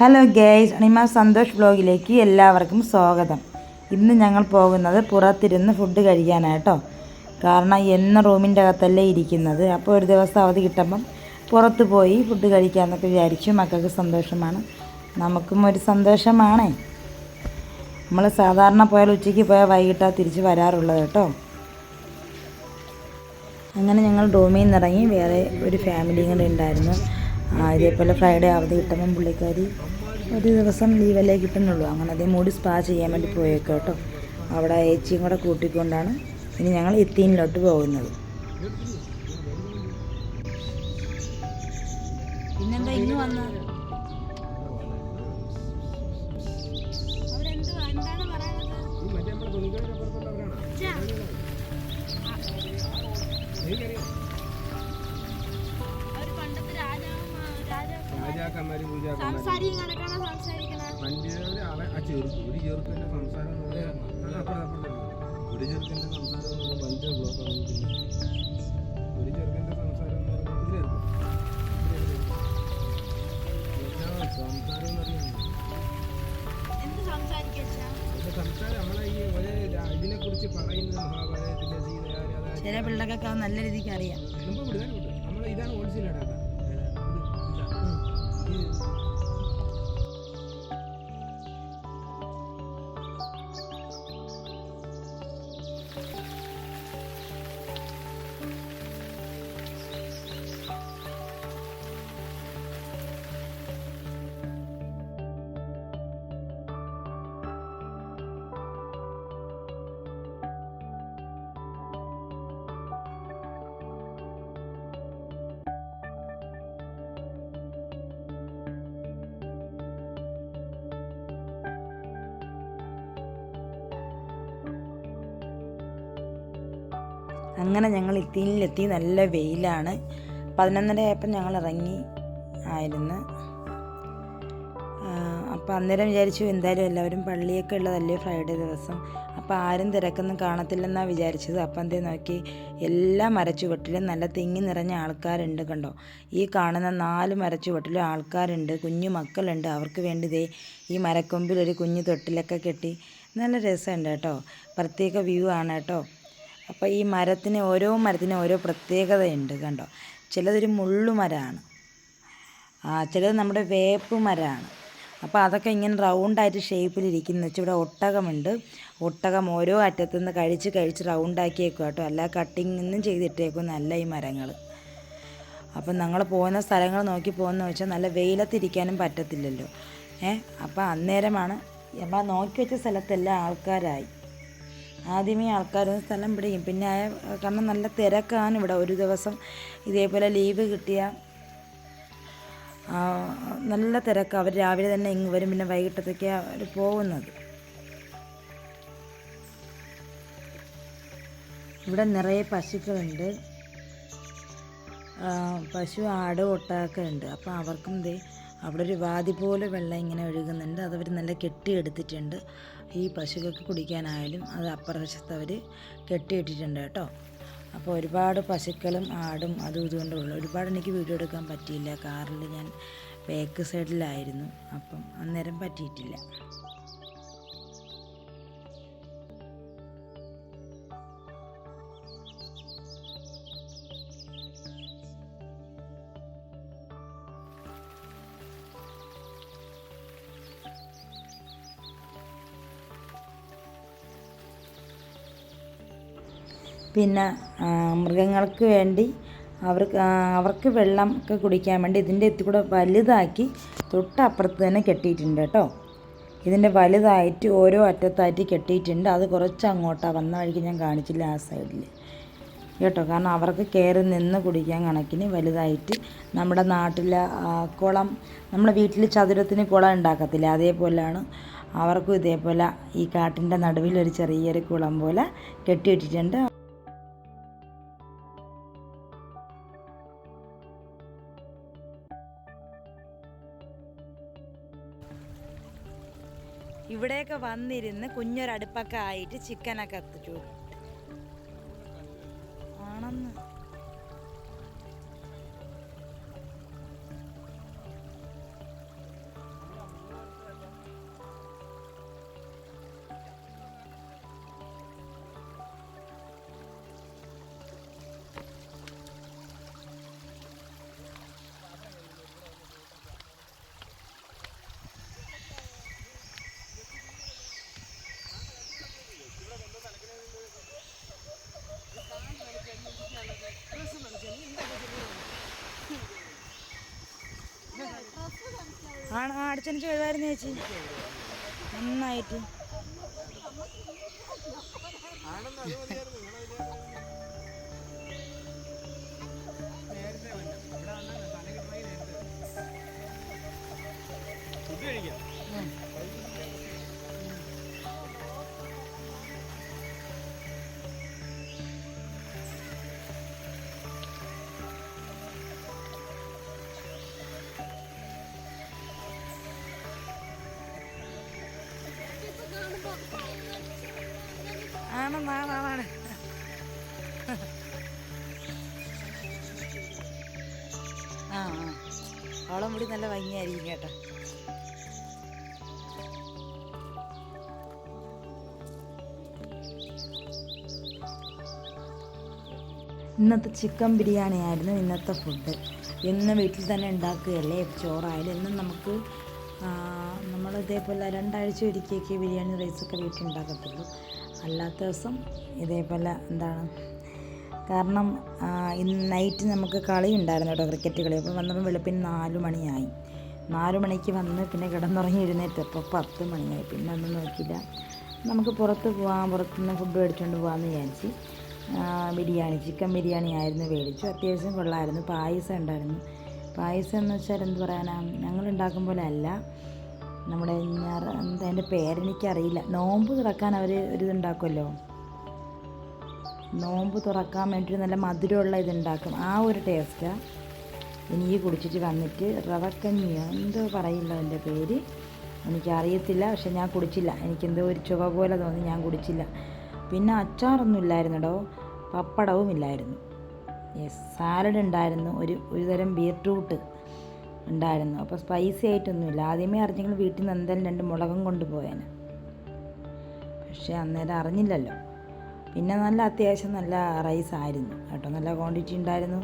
Hello guys Anima Santhosh ബ്ലോഗിലേക്ക് എല്ലാവർക്കും സ്വാഗതം. ഇന്ന് ഞങ്ങൾ പോകുന്നത് പുറത്തിരുന്ന് ഫുഡ് കഴിക്കാനായിട്ടോ കാരണം എന്ന റൂമിന്റെ അകത്തല്ലേ ഇരിക്കുന്നത്. അപ്പോൾ ഒരു ദിവസം അവധി കിട്ടുമ്പം പുറത്ത് പോയി ഫുഡ് കഴിക്കാമെന്നൊക്കെ വിചാരിച്ചു മക്കൾക്ക് സന്തോഷമാണ്. നമുക്കും ഒരു സന്തോഷമാണേ. നമ്മൾ സാധാരണ പോയാൽ ഉച്ചയ്ക്ക് പോയാൽ വൈകിട്ടാണ് തിരിച്ച് വരാറുള്ളത് കേട്ടോ. അങ്ങനെ ഞങ്ങൾ റൂമിൽ നിന്ന് ഇറങ്ങി വേറെ ഒരു ഫാമിലിയും കൂടെ ഉണ്ടായിരുന്നു. ഇതേപോലെ ഫ്രൈഡേ അവധി കിട്ടുമ്പം പുള്ളിക്കാരി ഒരു ദിവസം ലീവല്ലേ കിട്ടുന്നുള്ളൂ. അങ്ങനെ അതേ മൂടി സ്പാ ചെയ്യാൻ വേണ്ടി പോയേക്കോ കേട്ടോ അവിടെ ഏച്ചിയും കൂടെ കൂട്ടിക്കൊണ്ടാണ് ഇനി ഞങ്ങൾ എത്തിയിലോട്ട് പോകുന്നത്. പിന്നെന്താ ഇന്ന് വന്ന? രാജാക്കന്മാര് പൂജാക്കന്മാര് ആ ചെറുക്ക് ഒരു ചെറുക്കന്റെ സംസാരം ഒരു ചെറുക്കന്റെ സംസാരം ബ്ലോക്ക് ഒരു ചെറുക്കന്റെ സംസാരം എന്ന് പറഞ്ഞാൽ ഇതിലെടുക്കും സംസാരം എന്ന് പറഞ്ഞാൽ? എന്ത് സംസാരിക്കാ അതിന്റെ സംസാരം നമ്മളെ ഈ ഒരേ ഇതിനെ കുറിച്ച് പറയുന്നത് മഹാഭാരതത്തിന്റെ ചില പിള്ളേർക്കൊക്കെ നല്ല രീതിക്ക് അറിയാം. നമ്മൾ ഇതാണ് ഓൾസിൽ do. അങ്ങനെ ഞങ്ങൾ ഇത്തിയിലെത്തി നല്ല വെയിലാണ്. പതിനൊന്നര ആയപ്പോൾ ഞങ്ങൾ ഇറങ്ങി ആയിരുന്നു. അപ്പോൾ അന്നേരം വിചാരിച്ചു എന്തായാലും എല്ലാവരും പള്ളിയൊക്കെ ഉള്ളതല്ലേ ഫ്രൈഡേ ദിവസം. അപ്പോൾ ആരും തിരക്കൊന്നും കാണത്തില്ലെന്നാണ് വിചാരിച്ചത്. അപ്പം എന്തേ നോക്കി എല്ലാ മരച്ചുവട്ടിലും നല്ല തിങ്ങി നിറഞ്ഞ ആൾക്കാരുണ്ട് കണ്ടോ? ഈ കാണുന്ന നാല് മരച്ചുവട്ടിലും ആൾക്കാരുണ്ട് കുഞ്ഞു മക്കളുണ്ട്. അവർക്ക് വേണ്ടി ദേ ഈ മരക്കൊമ്പിൽ ഒരു കുഞ്ഞു തൊട്ടിലൊക്കെ കെട്ടി. നല്ല രസമുണ്ട് കേട്ടോ. പ്രത്യേക വ്യൂ ആണ് കേട്ടോ. അപ്പോൾ ഈ മരത്തിന് ഓരോ മരത്തിന് ഓരോ പ്രത്യേകതയുണ്ട് കണ്ടോ? ചിലതൊരു മുള്ളുമരമാണ് ആ ചിലത് നമ്മുടെ വേപ്പ് മരമാണ്. അപ്പോൾ അതൊക്കെ ഇങ്ങനെ റൗണ്ടായിട്ട് ഷേപ്പിലിരിക്കുന്നു വെച്ചാൽ ഇവിടെ ഒട്ടകമുണ്ട്. ഒട്ടകം ഓരോ അറ്റത്തു നിന്ന് കഴിച്ച് കഴിച്ച് റൗണ്ടാക്കിയേക്കും കേട്ടോ. അല്ല കട്ടിങ് ഒന്നും ചെയ്തിട്ടേക്കും നല്ല ഈ മരങ്ങൾ അപ്പം ഞങ്ങൾ പോകുന്ന സ്ഥലങ്ങൾ നോക്കി പോകുന്ന വെച്ചാൽ നല്ല വെയിലത്തിരിക്കാനും പറ്റത്തില്ലല്ലോ. ഏ അപ്പോൾ അന്നേരമാണ്. നമ്മൾ നോക്കി വെച്ച സ്ഥലത്തെല്ലാം ആൾക്കാരായി. ആദ്യമേ ആൾക്കാരൊന്നും സ്ഥലം പിടിക്കും. പിന്നെ കാരണം നല്ല തിരക്കാണ് ഇവിടെ. ഒരു ദിവസം ഇതേപോലെ ലീവ് കിട്ടിയ നല്ല തിരക്ക്. അവർ രാവിലെ തന്നെ ഇങ്ങ് വരും. പിന്നെ വൈകിട്ടത്തേക്കാണ് അവർ പോകുന്നത്. ഇവിടെ നിറയെ പശുക്കളുണ്ട്. പശു ആട് ഒട്ടൊക്കെ ഉണ്ട്. അപ്പോൾ അവർക്കും ദേ അവിടെ ഒരു വാതി പോലെ വെള്ളം ഇങ്ങനെ ഒഴുകുന്നുണ്ട്. അതവർ നല്ല കെട്ടിയെടുത്തിട്ടുണ്ട്. ഈ പശുക്കൾക്ക് കുടിക്കാനായാലും അത് അപ്രദേശത്തവർ കെട്ടിയിട്ടിട്ടുണ്ട് കേട്ടോ. അപ്പോൾ ഒരുപാട് പശുക്കളും ആടും അതും ഇതുകൊണ്ടുള്ള ഒരുപാട് എനിക്ക് വീഡിയോ എടുക്കാൻ പറ്റിയില്ല. കാറിൽ ഞാൻ ബാക്ക് സൈഡിലായിരുന്നു. അപ്പം അന്നേരം പറ്റിയിട്ടില്ല. പിന്നെ മൃഗങ്ങൾക്ക് വേണ്ടി അവർക്ക് അവർക്ക് വെള്ളം ഒക്കെ കുടിക്കാൻ വേണ്ടി ഇതിന്റെ എത്തി കൂടെ വലുതാക്കി തൊട്ടപ്പുറത്ത് തന്നെ കെട്ടിയിട്ടുണ്ട് കേട്ടോ. ഇതിന്റെ വലുതായിട്ട് ഓരോ അറ്റത്തായിട്ട് കെട്ടിയിട്ടുണ്ട്. അത് കുറച്ച് അങ്ങോട്ടാണ് വന്ന വഴിക്ക് ഞാൻ കാണിച്ചില്ല ആ സൈഡിൽ കേട്ടോ കാരണം അവർക്ക് കയറി നിന്ന് കുടിക്കാൻ കണക്കിന് വലുതായിട്ട് നമ്മുടെ നാട്ടിലെ കുളം നമ്മുടെ വീട്ടിൽ ചതുരത്തിന് കുളം ഉണ്ടാക്കത്തില്ല. അതേപോലെയാണ് അവർക്കും ഇതേപോലെ ഈ കാട്ടിന്റെ നടുവിൽ ഒരു ചെറിയൊരു കുളം പോലെ കെട്ടിയിട്ടിട്ടുണ്ട് ഇവിടെയൊക്കെ വന്നിരുന്ന് കുഞ്ഞൊരടുപ്പൊക്കെ ആയിട്ട് ചിക്കനൊക്കെ എത്തിച്ചു ആണെന്ന്. ആണ്. അടിച്ചടിച്ച് കഴിവായിരുന്നു ചേച്ചി. നന്നായിട്ട്. ആണെന്ന് അത് ആണെന്ന് ആണാണ് ആ മുടി നല്ല ഭംഗിയായിരിക്കും കേട്ടോ. ഇന്നത്തെ ചിക്കൻ ബിരിയാണി ആയിരുന്നു ഇന്നത്തെ ഫുഡ് ഇന്ന് വീട്ടിൽ തന്നെ ഉണ്ടാക്കുകയല്ലേ? ചോറായാലും ഇന്നും നമുക്ക് നമ്മൾ ഇതേപോലെ രണ്ടാഴ്ച ഒരിക്കലേക്ക് ബിരിയാണി റൈസൊക്കെ വീട്ടിൽ ഉണ്ടാക്കത്തുള്ളൂ. അല്ലാത്ത ദിവസം ഇതേപോലെ എന്താണ്? കാരണം ഇന്ന് നൈറ്റ് നമുക്ക് കളി ഉണ്ടായിരുന്നു കേട്ടോ ക്രിക്കറ്റ് കളി. അപ്പോൾ വന്നപ്പോൾ വെളുപ്പിന് നാല് മണിയായി. നാല് മണിക്ക് വന്ന് പിന്നെ കിടന്നുറങ്ങി എഴുന്നേറ്റ്. അപ്പോൾ പത്ത് മണിയായി. പിന്നെ ഒന്നും നോക്കിയില്ല. നമുക്ക് പുറത്ത് പോകാം പുറത്തുനിന്ന് ഫുഡ് മേടിച്ചുകൊണ്ട് പോകാമെന്ന് വിചാരിച്ച് ബിരിയാണി ചിക്കൻ ബിരിയാണി ആയിരുന്നു മേടിച്ചു. അത്യാവശ്യം കൊള്ളായിരുന്നു. പായസം ഉണ്ടായിരുന്നു. പായസം എന്ന് വെച്ചാൽ എന്ത് പറയാനാ? ഞങ്ങൾ ഉണ്ടാക്കും പോലെ അല്ല. നമ്മുടെ എന്താ അതിന്റെ പേരെനിക്കറിയില്ല നോമ്പ് തുറക്കാൻ അവർ ഒരു ഇതുണ്ടാക്കുമല്ലോ? നോമ്പ് തുറക്കാൻ വേണ്ടിയിട്ട് നല്ല മധുരമുള്ള ഇതുണ്ടാക്കും. ആ ഒരു ടേസ്റ്റാണ് എനിക്ക് കുടിച്ചിട്ട് വന്നിട്ട് റവക്കഞ്ഞിയോ എന്തോ പറയില്ല എന്റെ പേര്. എനിക്കറിയത്തില്ല പക്ഷെ ഞാൻ കുടിച്ചില്ല. എനിക്കെന്തോ ഒരു ചുവ പോലെ തോന്നി ഞാൻ കുടിച്ചില്ല. പിന്നെ അച്ചാറൊന്നും ഇല്ലായിരുന്നടോ? പപ്പടവും ഇല്ലായിരുന്നു. സാലഡ് ഉണ്ടായിരുന്നു. ഒരു ഒരു തരം ബീട്രൂട്ട് ഉണ്ടായിരുന്നു. അപ്പോൾ സ്പൈസി ആയിട്ടൊന്നുമില്ല. ആദ്യമേ അറിഞ്ഞെങ്കിൽ വീട്ടിൽ നിന്ന് എന്തായാലും രണ്ട് മുളകും കൊണ്ടുപോയേനെ. പക്ഷേ അന്നേരം അറിഞ്ഞില്ലല്ലോ. പിന്നെ നല്ല അത്യാവശ്യം നല്ല റൈസ് ആയിരുന്നു കേട്ടോ. നല്ല ക്വാണ്ടിറ്റി ഉണ്ടായിരുന്നു.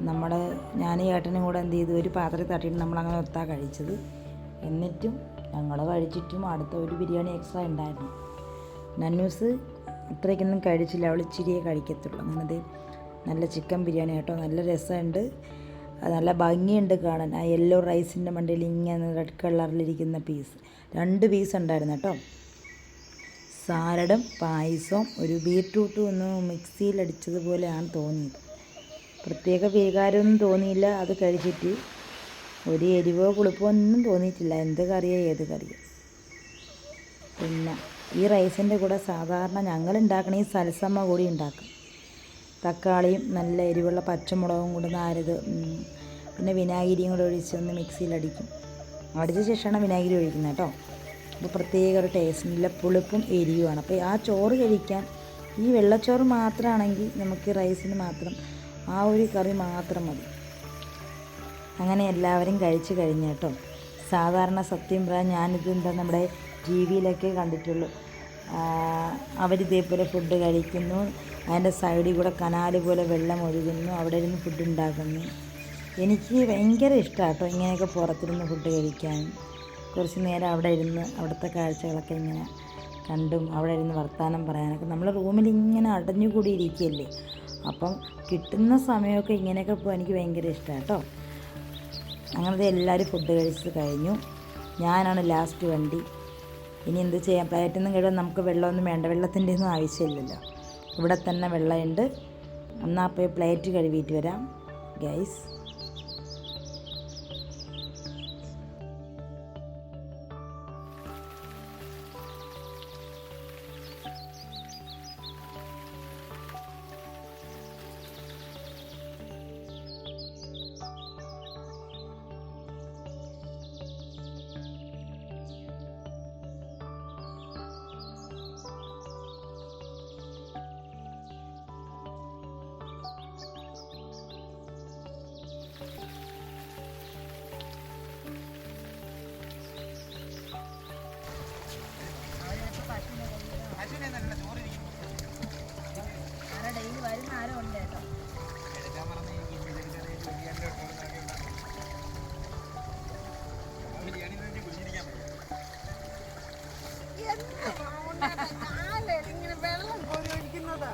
നമ്മൾ ഞാൻ ഏട്ടനും കൂടെ എന്ത് ചെയ്തു? ഒരു പാത്രത്തിൽ തട്ടിയിട്ട് നമ്മളങ്ങനെ ഒത്താ കഴിച്ചത്. എന്നിട്ടും ഞങ്ങൾ കഴിച്ചിട്ടും അടുത്ത ഒരു ബിരിയാണി എക്സ്ട്രാ ഉണ്ടായിരുന്നു. നന്നൂസ് ഇത്രയ്ക്കൊന്നും കഴിച്ചില്ല. അവൾ ഇച്ചിരിയേ കഴിക്കത്തുള്ളൂ. അങ്ങനത്തെ നല്ല ചിക്കൻ ബിരിയാണി കേട്ടോ. നല്ല രസമുണ്ട്. നല്ല ഭംഗിയുണ്ട് കാണാൻ. ആ യെല്ലോ റൈസിന്റെ മണ്ടയിൽ ഇങ്ങനെ റെഡ് കളറിലിരിക്കുന്ന പീസ് രണ്ട് പീസ് ഉണ്ടായിരുന്നു കേട്ടോ. സാലഡും പായസവും ഒരു ബീട്രൂട്ടും ഒന്ന് മിക്സിയിലടിച്ചതുപോലെയാണ് തോന്നിയത്. പ്രത്യേക വികാരമൊന്നും തോന്നിയില്ല. അത് കഴിച്ചിട്ട് ഒരു എരിവോ പുളിപ്പോ ഒന്നും തോന്നിയിട്ടില്ല. എന്ത് കറിയോ ഏത് കറിയോ. പിന്നെ ഈ റൈസിന്റെ കൂടെ സാധാരണ ഞങ്ങൾ ഉണ്ടാക്കണ ഈ സൽസമ്മ കൂടി ഉണ്ടാക്കും. തക്കാളിയും നല്ല എരിവുള്ള പച്ചമുളകും കൂടെ നാരത് പിന്നെ വിനാഗിരിയും കൂടെ ഒഴിച്ച് ഒന്ന് മിക്സിയിലടിക്കും അടിച്ച ശേഷമാണ് വിനാഗിരി ഒഴിക്കുന്നത് കേട്ടോ. അപ്പോൾ പ്രത്യേക ഒരു ടേസ്റ്റ് നല്ല പുളിപ്പും എരിയുമാണ് അപ്പോൾ ആ ചോറ് കഴിക്കാൻ ഈ വെള്ളച്ചോറ് മാത്രമാണെങ്കിൽ നമുക്ക് റൈസിന് മാത്രം ആ ഒരു കറി മാത്രം മതി. അങ്ങനെ എല്ലാവരും കഴിച്ചു കഴിഞ്ഞു കേട്ടോ. സാധാരണ സത്യം പറയാൻ ഞാനിത് എന്താ നമ്മുടെ ടി വിയിലൊക്കെ കണ്ടിട്ടുള്ളൂ. അവരിതേപോലെ ഫുഡ് കഴിക്കുന്നു. അതിന്റെ സൈഡിൽ കൂടെ കനാല് പോലെ വെള്ളം ഒഴുകുന്നു. അവിടെ ഇരുന്ന് ഫുഡ് ഉണ്ടാക്കുന്നു. എനിക്ക് ഭയങ്കര ഇഷ്ടമാണ് കേട്ടോ ഇങ്ങനെയൊക്കെ പുറത്തിരുന്ന് ഫുഡ് കഴിക്കാൻ. കുറച്ച് നേരം അവിടെ ഇരുന്ന് അവിടുത്തെ കാഴ്ചകളൊക്കെ ഇങ്ങനെ കണ്ടും അവിടെ ഇരുന്ന് വർത്തമാനം പറയാനൊക്കെ. നമ്മൾ റൂമിൽ ഇങ്ങനെ അടഞ്ഞുകൂടി ഇരിക്കുകയല്ലേ അപ്പം കിട്ടുന്ന സമയമൊക്കെ ഇങ്ങനെയൊക്കെ പോകാൻ എനിക്ക് ഭയങ്കര ഇഷ്ടമാണ് കേട്ടോ അങ്ങനത്തെ എല്ലാവരും ഫുഡ് കഴിച്ച് കഴിഞ്ഞു. ഞാനാണ് ലാസ്റ്റ് വണ്ടി. ഇനി എന്ത് ചെയ്യാൻ പയറ്റുന്നും കഴിയുമ്പോൾ നമുക്ക് വെള്ളമൊന്നും വേണ്ട. വെള്ളത്തിന്റെ ഒന്നും ആവശ്യമില്ലല്ലോ. ഇവിടെ തന്നെ വെള്ളമുണ്ട്. എന്നാൽ പോയി പ്ലേറ്റ് കഴുകിയിട്ട് വരാം ഗൈസ്. വെള്ളം കോരി ഒഴിക്കുന്നതാ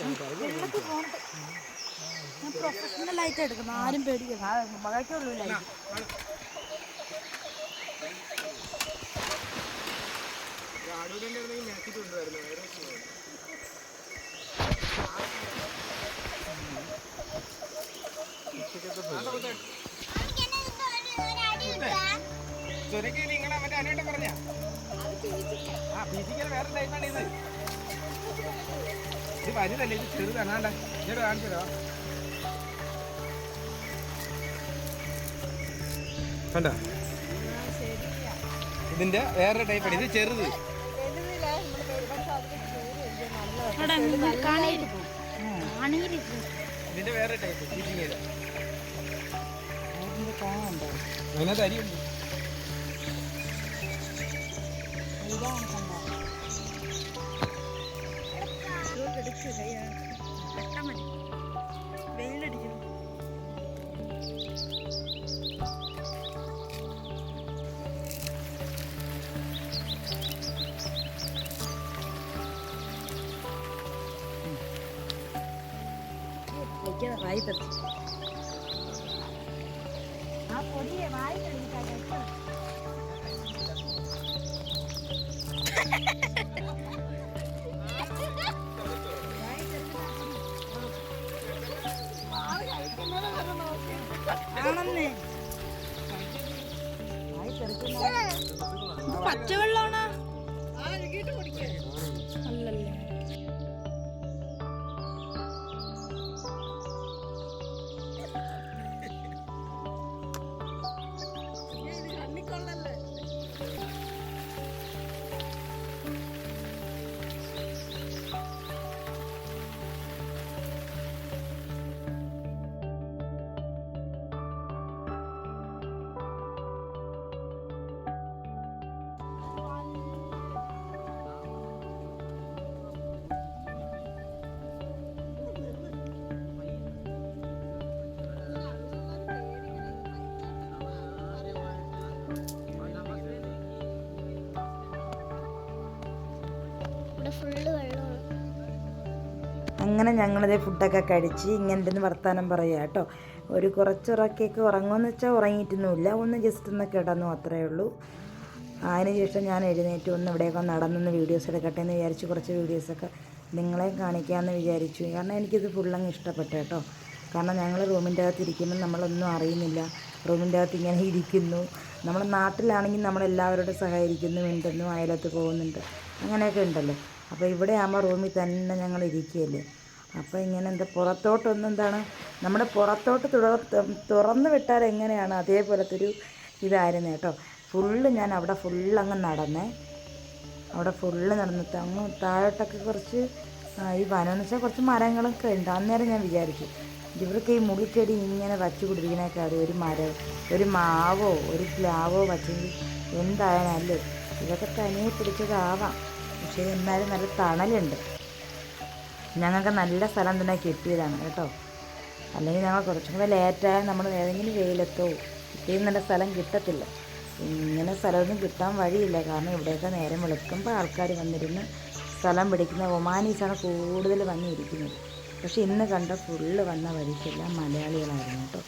വെള്ളത്തിൽ പോകണ്ട ഞാൻ പ്രൊഫഷണൽ ആയിട്ട് എടുക്കുന്നു ആരും പേടിക്കണം മകൾക്കുള്ളൂ ലൈറ്റ് ചൊരക്ക് നിങ്ങളെ മറ്റേ അനുവേട്ടൻ പറഞ്ഞ ആ ഫിസിക്കൽ വേറെ ടൈപ്പാണ് ഇത്. ഇത് വലുതല്ലേ ഇത് ചെറുതാണ്. ആണ്ട ഇങ്ങോട്ട് കാണിച്ചു തരാം കണ്ട? ഇതിന്റെ വേറെ ടൈപ്പാണ് ഇത് ചെറുത്. ഇതിന്റെ വേറെ ടൈപ്പ് അതിനകത്ത് അരിയുണ്ട്. ഇതാണ് കണ്ടോ വെയിലടിക്കണം വയ്ക്കാതെ വായി തെറിച്ചു പച്ചവെള്ളമാണോ അങ്ങനെ ഞങ്ങളിത് ഫുഡൊക്കെ കഴിച്ച് ഇങ്ങനെ വർത്തമാനം പറയുക കേട്ടോ. ഒരു കുറച്ചുറക്കൊക്കെ ഉറങ്ങുമെന്ന് വെച്ചാൽ ഉറങ്ങിയിട്ടൊന്നുമില്ല. ഒന്ന് ജസ്റ്റ് ഒന്ന് കിടന്നു അത്രയേ ഉള്ളൂ. അതിനുശേഷം ഞാൻ എഴുന്നേറ്റ് ഒന്ന് ഇവിടെയൊക്കെ നടന്നൊന്ന് വീഡിയോസ് എടുക്കട്ടെ എന്ന് വിചാരിച്ച് കുറച്ച് വീഡിയോസൊക്കെ നിങ്ങളെ കാണിക്കാമെന്ന് വിചാരിച്ചു. കാരണം എനിക്കിത് ഫുള്ളങ്ങ് ഇഷ്ടപ്പെട്ടു കേട്ടോ. കാരണം ഞങ്ങൾ റൂമിന്റെ അകത്ത് ഇരിക്കുമ്പോൾ നമ്മളൊന്നും അറിയുന്നില്ല. റൂമിന്റെ അകത്ത് ഇങ്ങനെ ഇരിക്കുന്നു. നമ്മുടെ നാട്ടിലാണെങ്കിൽ നമ്മളെല്ലാവരോടും സഹകരിക്കുന്നു മിണ്ടുന്നു അയലത്ത് പോകുന്നുണ്ട്. അങ്ങനെയൊക്കെ ഉണ്ടല്ലോ. അപ്പോൾ ഇവിടെ ആകുമ്പോൾ റൂമിൽ തന്നെ ഞങ്ങൾ ഇരിക്കുകയല്ലേ? അപ്പോൾ ഇങ്ങനെ എന്താ പുറത്തോട്ടൊന്നും എന്താണ്? നമ്മുടെ പുറത്തോട്ട് തുടർ തുറന്ന് വിട്ടാൽ എങ്ങനെയാണ്? അതേപോലത്തെ ഒരു ഇതായിരുന്നു കേട്ടോ. ഫുള്ള് ഞാൻ അവിടെ ഫുള്ള് അങ്ങ് നടന്നേ. അവിടെ ഫുള്ള് നടന്നിട്ട് അങ്ങ് താഴോട്ടൊക്കെ കുറച്ച് ഈ വനം എന്ന് വെച്ചാൽ കുറച്ച് മരങ്ങളൊക്കെ ഉണ്ട്. അന്നേരം ഞാൻ വിചാരിച്ചു ഇവർക്ക് ഈ മുടിച്ചെടി ഇങ്ങനെ വച്ചു പിടിപ്പിക്കണേക്കാൾ ഒരു മരം ഒരു മാവോ ഒരു പ്ലാവോ വച്ചെങ്കിൽ എന്തായാലും അല്ലേ? ഇതൊക്കെ തനിയെ പിടിച്ചതാവാം. പക്ഷേ എന്നാലും നല്ല തണലുണ്ട്. ഞങ്ങൾക്ക് നല്ല സ്ഥലം തന്നെ കിട്ടിയതാണ് കേട്ടോ. അല്ലെങ്കിൽ ഞങ്ങൾ കുറച്ചും കൂടെ ലേറ്റായാൽ നമ്മൾ ഏതെങ്കിലും വെയിലെത്തോ ഇത്രയും നല്ല സ്ഥലം കിട്ടത്തില്ല. ഇങ്ങനെ സ്ഥലമൊന്നും കിട്ടാൻ വഴിയില്ല. കാരണം ഇവിടെയൊക്കെ നേരം വെളുക്കുമ്പോൾ ആൾക്കാർ വന്നിരുന്ന് സ്ഥലം പിടിക്കുന്ന ഒമാനീസാണ് കൂടുതൽ വന്നിരിക്കുന്നത്. പക്ഷേ ഇന്ന് കണ്ട ഫുള്ള് വന്ന വഴിക്കെല്ലാം മലയാളികളായിരുന്നു കേട്ടോ.